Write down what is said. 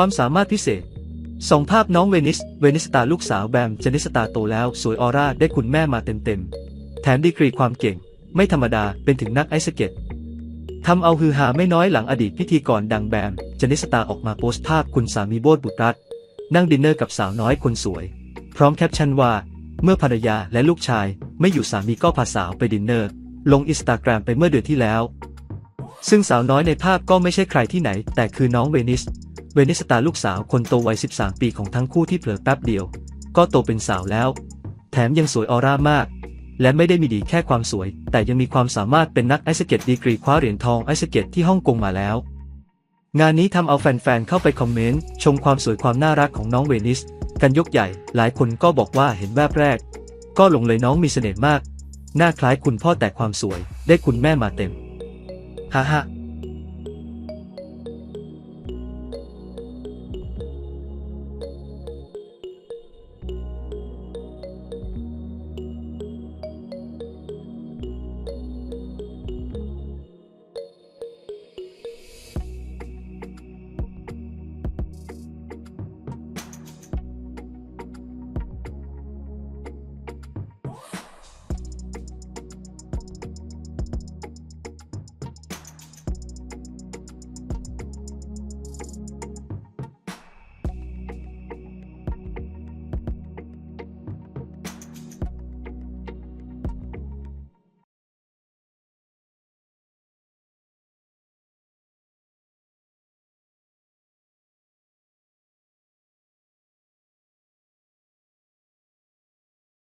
ความสามารถพิเศษส่งภาพน้องเวนิส เวนิสตาลูกสาวแบม เจนิสตาโตแล้วสวยออร่าได้คุณแม่มาเต็มๆ แถมดีกรีความเก่ง ไม่ธรรมดาเป็นถึงนักไอสเก็ตทำเอาฮือหาไม่น้อยหลังอดีตพิธีกรดังแบม เจนิสตาออกมาโพสต์ภาพคุณสามีโบดบุตรรัตนั่งดินเนอร์กับสาวน้อยคนสวย พร้อมแคปชั่นว่า เมื่อภรรยาและลูกชาย ไม่อยู่สามีก็พาสาวไปดินเนอร์ ลงอินสตาแกรมไปเมื่อเดือนที่แล้ว ซึ่งสาวน้อยในภาพก็ไม่ใช่ใครที่ไหน แต่คือน้องเวนิส เวนิสตาลูกสาวคนโตวัย 13 ปีของทั้งคู่ที่เผลอแป๊บเดียว ก็โตเป็นสาวแล้ว แถมยังสวยออร่ามาก และไม่ได้มีดีแค่ความสวย แต่ยังมีความสามารถเป็นนักไอซ์สเก็ตดีกรีคว้าเหรียญทองไอซ์สเก็ตที่ฮ่องกงมาแล้ว งานนี้ทำเอาแฟนๆเข้าไปคอมเมนต์ชมความสวยความน่ารักของน้องเวนิส กันยกใหญ่ หลายคนก็บอกว่าเห็นแวบแรก ก็หลงเลยน้องมีเสน่ห์มาก หน้าคล้ายคุณพ่อแต่ความสวย ได้คุณแม่มาเต็มฮ่าฮ่า